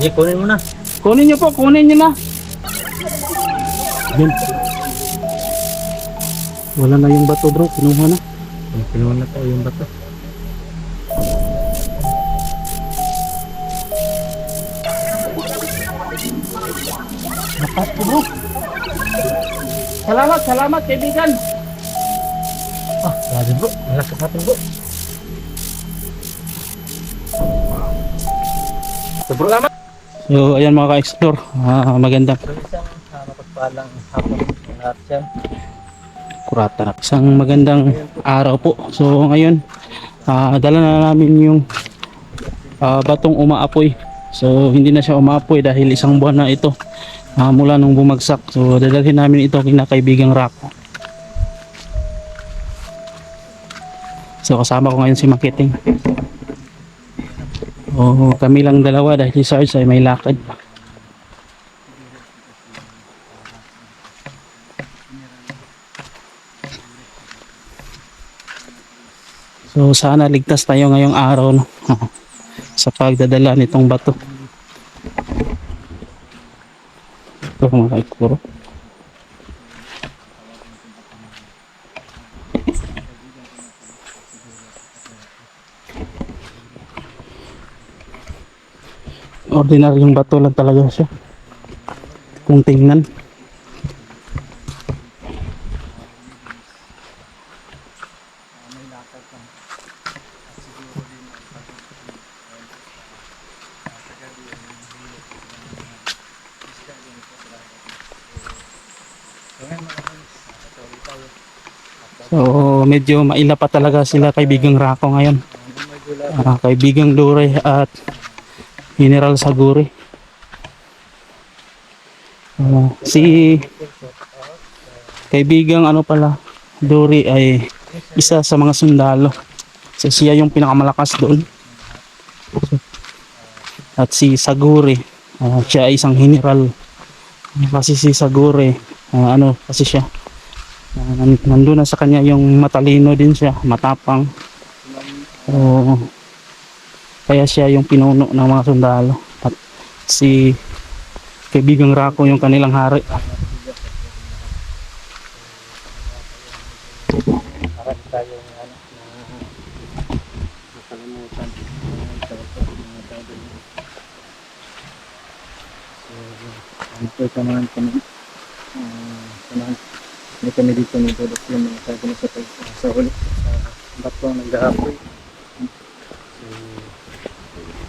Sige, kunin mo na. Kunin nyo po, kunin nyo na. Yan. Wala na yung bato bro, kinuha na. Pinuha na tayo yung bato. Lakas ko bro. Salamat, salamat kaibigan. Ah, grabe bro. Malakas natin bro. Sobrang lamat. So ayan mga ka-explore, ah, magandang So isang uh, mapagpalang hapon lahat yan. kurata na. Isang magandang araw po. So ngayon, ah, dala na namin yung ah, batong umaapoy. So hindi na siya umaapoy dahil isang buwan na ito ah, mula nung bumagsak. So dadalhin namin ito kina kaibigang Rako. So kasama ko ngayon si Makiting. Oo, kami lang dalawa dahil si Sarge ay may lakad. So sana ligtas tayo ngayong araw no? sa pagdadala nitong bato. Ito mga kaikuro. Ordinaryong bato lang talaga siya. Kung tingnan. So medyo maila pa talaga sila kaibigang Rako ngayon. Ah, kaibigang Dure at General Saguri. Ah, si kaibigang ano pala Duri ay isa sa mga sundalo. So, siya yung pinakamalakas doon. At si Saguri, ah, siya ay isang general. Kasi si Saguri, ah, ano kasi siya nan- nandun na sa kanya yung matalino din siya, matapang. So, kaya siya yung pinuno ng mga sundalo. At si kaibigang Rako yung kanilang hari. Ano. So, ano samahan kami. Uh, samahan kami dito ni Dodot yung mga sabi na sa, sa huli. Sa bato nag-aapoy.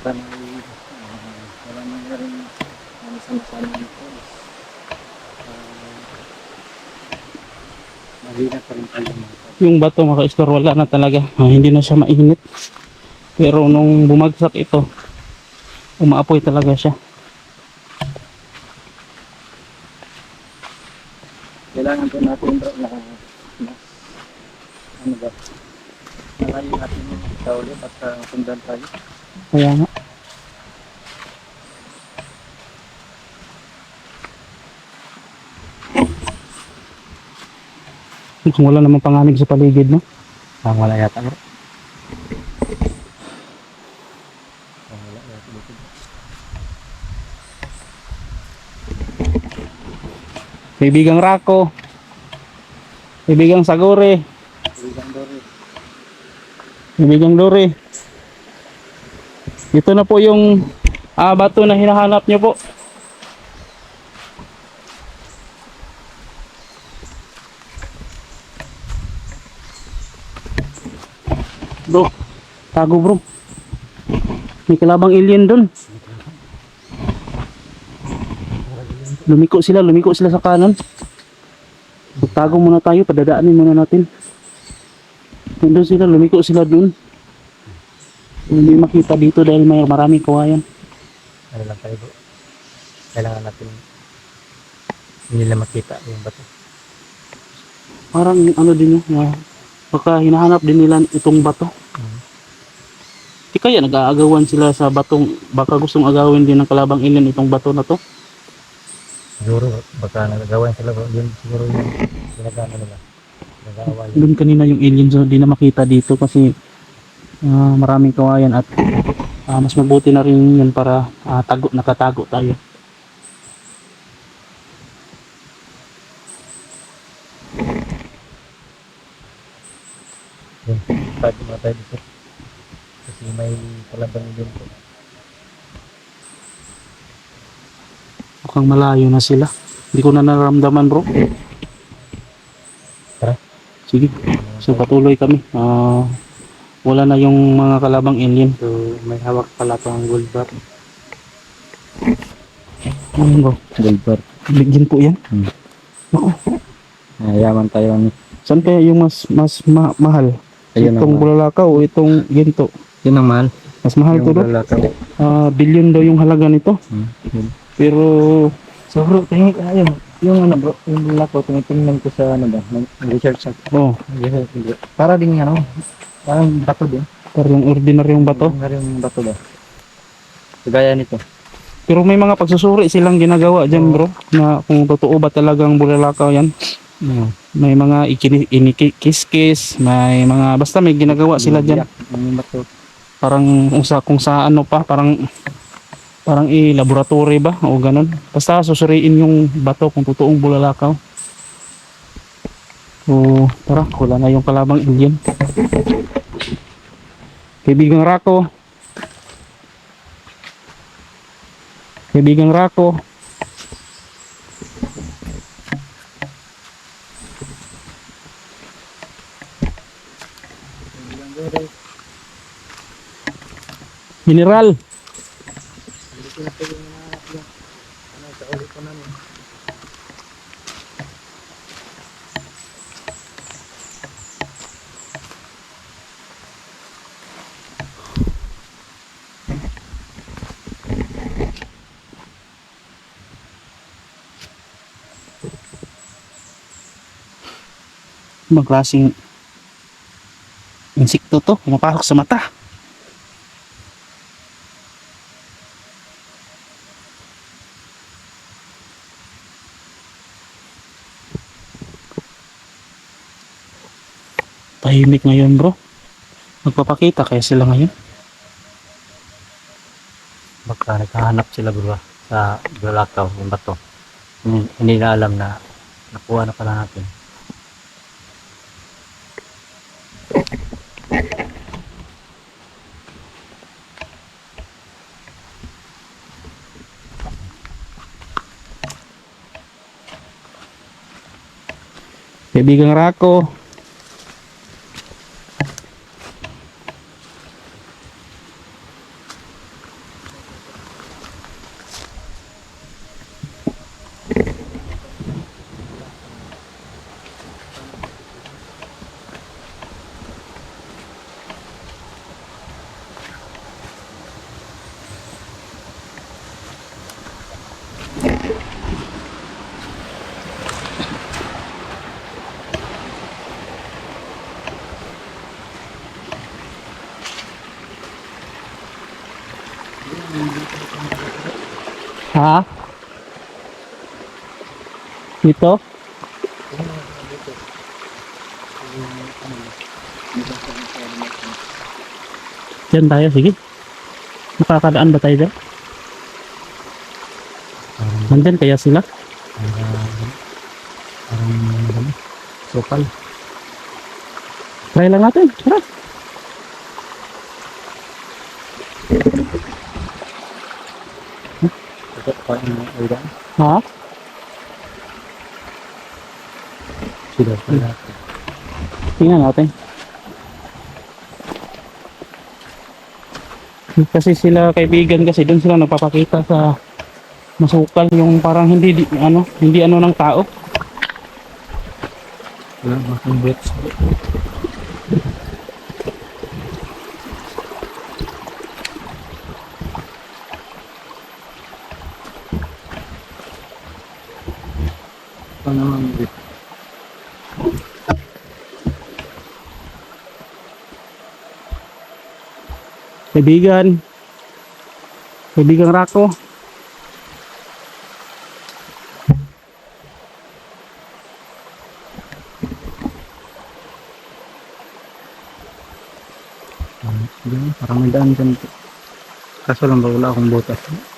Sana uh, wala nangyaring ano sama-sama nito. Uh, Malina pa rin tayo mga. Yung bato mga ka wala na talaga. Ah, hindi na siya mainit. Pero nung bumagsak ito, umaapoy talaga siya. kailangan po natin bro na na ano ba malayo natin yung sa ulit at uh, sundan tayo Kaya nga. Kung wala namang panganib sa paligid, no? ah wala yata dito Kaibigang Rako. Kaibigang Sagore. Kaibigan Dory Kaibigang Lore. Ito na po yung ah, bato na hinahanap niyo po. Bro, tago bro. May kalabang alien doon. Lumiko sila, lumiko sila sa kanan. Tago muna tayo, padadaanin muna natin. Nandun sila, lumiko sila doon. Hindi makita dito dahil may maraming kawayan. ano lang tayo bro kailangan natin hindi nila makita yung bato Parang ano din yun, na baka hinahanap din nila itong bato. Mhm. Di kaya nag-aagawan sila sa batong, baka gustong agawin din ng kalabang alien itong bato na to. siguro baka nagagawa sila yun siguro yung ginagano nila nag-aaway Doon kanina yung alien so di na makita dito kasi ah, maraming kawayan at ah, mas mabuti na rin yun para ah, tago, nakatago tayo. Yun, pwede mga tayo dito. Kasi may kalaban din po. Mukhang malayo na sila. Hindi ko na nararamdaman bro. Tara. Sige. So patuloy kami. Ah, wala na yung mga kalabang alien. So, may hawak pala pang gold bar. Ano bro? Gold bar. Bigyan po yan. Hmm. Ako. Yaman tayo ni. Saan kaya yung mas mas ma- mahal? Ayun itong bulalakaw o itong ginto? Yun ang mahal. Mas mahal yung to bro. lalakaw. Ah, billion daw yung halaga nito. Hmm. Pero So bro, tingin yun. Yung ano bro, yung lalakaw, tinitingnan ko sa ano ba, research sa oh, Para din ano, parang bato din. parang ordinaryong bato. Parang bato ba? Gaya nito. Pero may mga pagsusuri silang ginagawa dyan bro na kung totoo ba talagang bulalakaw yan. Hmm. May mga ikini, inikis-kis, may mga basta may ginagawa sila dyan. Yung bato. Parang kung sa, kung sa ano pa, parang parang i-laboratory ba o ganun. Basta susuriin yung bato kung totoong bulalakaw. So, tara, wala na yung kalabang alien. Kaibigang Rako. Kaibigang Rako. Mineral. Ibang klaseng insekto to, pumapasok sa mata. Tahimik ngayon bro. Magpapakita kaya sila ngayon. Baka naghahanap sila bro sa lalakaw, yung bato. Hindi, hindi na alam na nakuha na pala natin. Kaibigang Rako. Ha? Dito? Diyan tayo, sige. Makakadaan ba tayo dyan? Nandyan kaya sila? Parang, sopal. Try lang natin. Tara. Ito pa yung. Ha? Sila pala. Tingnan natin. Kasi sila kaibigan kasi doon sila nagpapakita sa masukal yung parang hindi di, ano hindi ano ng tao. Wala makang bets. Ito naman bet. Kaibigan. Kaibigan Rako. Parang may daan dyan. Kaso lang ba wala akong butas.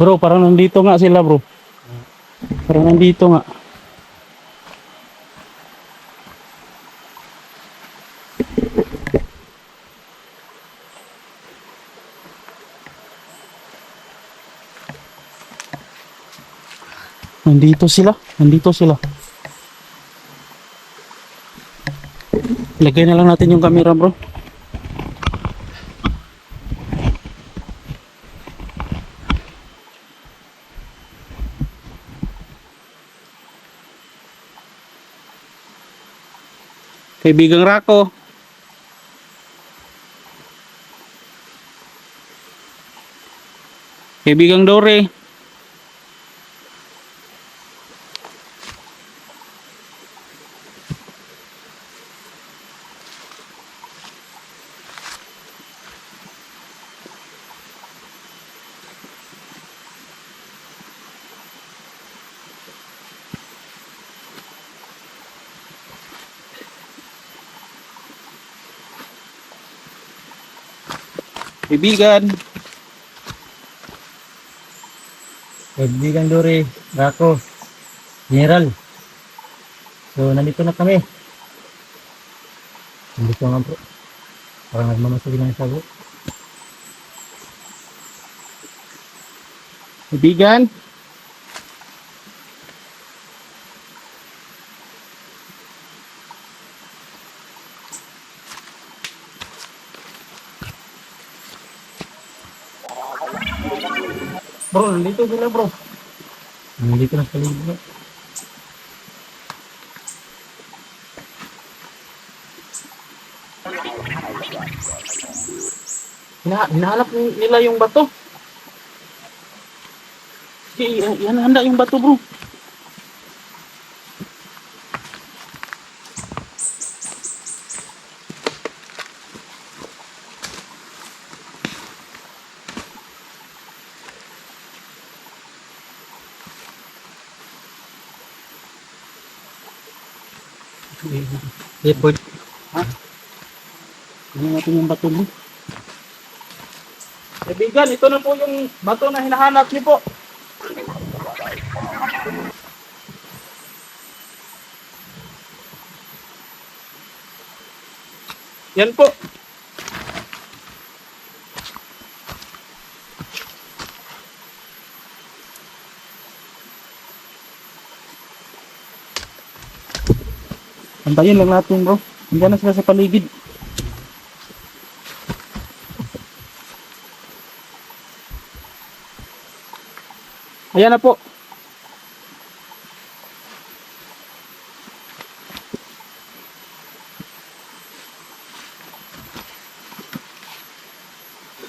Bro, parang nandito nga sila bro. Parang nandito nga. Nandito sila. Nandito sila. Lagay na lang natin yung camera bro. Kaibigang Rako. Kaibigang Dore. Kaibigan. Kaibigan Dori, Rako, General. So, nandito na kami. Nandito nga bro. Parang nagmamasali lang sa bro. Kaibigan. Bro, nandito sila bro. Nandito na sa libo bro. Hina, hinahanap ni- nila yung bato. Yan handa yung bato bro. Airport. Ano natin yung bato bro? Kaibigan, ito na po yung bato na hinahanap niyo po. Yan po. Antayin lang natin bro. Hindi na sila sa paligid. Ayan na po.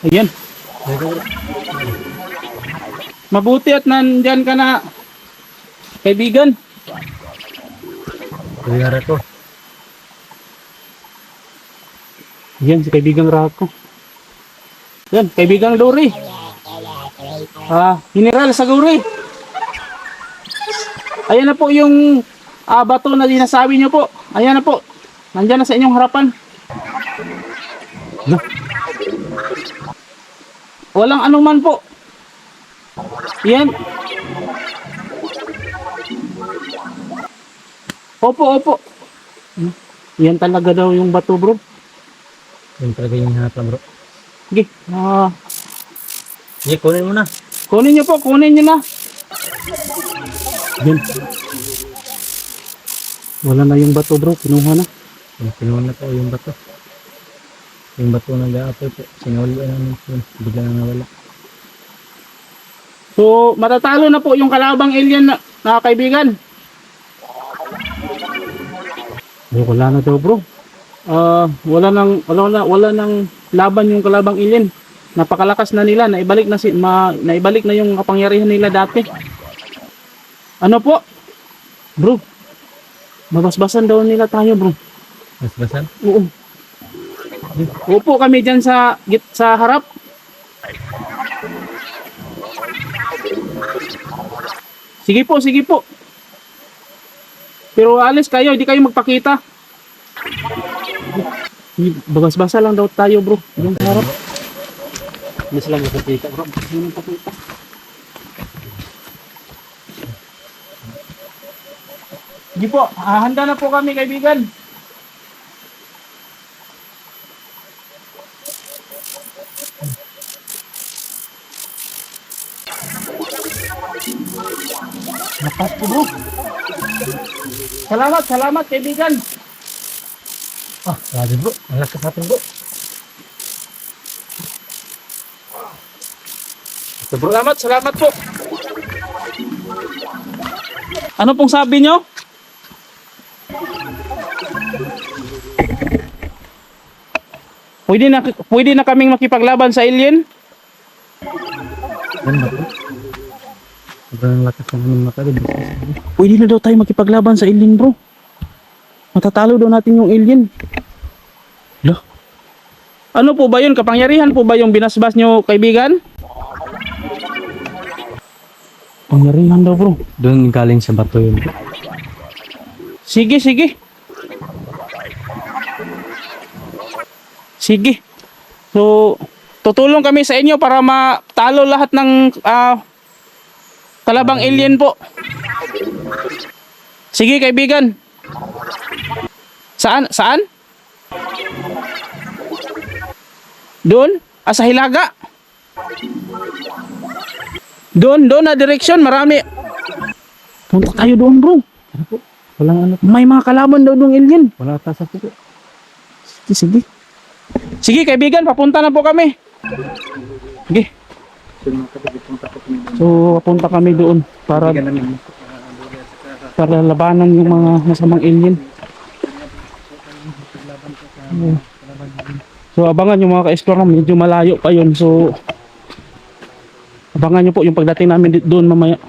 Ayan. Mabuti at nandyan ka na, kaibigan. Kuya Rako. Ayan, si kaibigang Rako. Ayan, kaibigang Lori. Ah, General Saguri. Ayan na po yung ah, bato na sinasabi niyo po. Ayan na po. Nandiyan na sa inyong harapan. No. Walang anuman po. Yan. Opo, opo. Yan talaga daw yung bato, bro. Yung talaga yung hinahanap bro. Sige. Ah, Sige, kunin mo na. kunin niyo po, kunin niyo na. Yan. Wala na yung bato, bro. Kinuha na. Yung Kinuha na po yung bato. Yung bato na gaapoy po. Sinuli na namin po. Bigla na nawala. So, matatalo na po yung kalabang alien na, na kaibigan. Wala na daw, bro. Ah, wala nang wala wala, wala nang laban yung kalabang alien. Napakalakas na nila, naibalik na si ma, naibalik na yung kapangyarihan nila dati. Ano po? Bro. Babasbasan daw nila tayo, bro. Mas basan? Oo. Upo kami diyan sa git sa harap. Sige po, sige po. Pero alis kayo, hindi kayo magpakita. Bagas-basa lang daw tayo bro. Yung harap. Hindi sila makikita bro. Hindi nang pakita. Sige po, handa na po kami kaibigan. Lakas po bro. Salamat, salamat kaibigan. Ah, grabe bro. Ang lakas natin bro. Ito bro. Salamat, salamat po. Ano pong sabi nyo? Pwede na, pwede na kaming makipaglaban sa alien? Ganda bro. Sobrang lakas ng rin. Pwede na daw tayo makipaglaban sa alien bro. Matatalo daw natin yung alien. Lo. Ano po ba yun? Kapangyarihan po ba yung binasbas nyo kaibigan? Pangyarihan daw bro. Doon galing sa bato yun. Sige, sige. Sige. So, tutulong kami sa inyo para matalo lahat ng ah, kalabang alien po. Sige, kaibigan. Saan? Saan? Doon? Ah, sa Hilaga? Doon, doon na direksyon. Marami. Punta tayo doon, bro. Walang ano. May mga kalaban daw ng alien. Wala ata sa puso. Sige, sige. Sige, kaibigan, papunta na po kami. Sige. So, doon. Papunta kami doon para. Para labanan yung mga masamang alien. So, abangan yung mga ka-explore namin. Medyo malayo pa yun. So, abangan nyo po yung pagdating namin doon mamaya.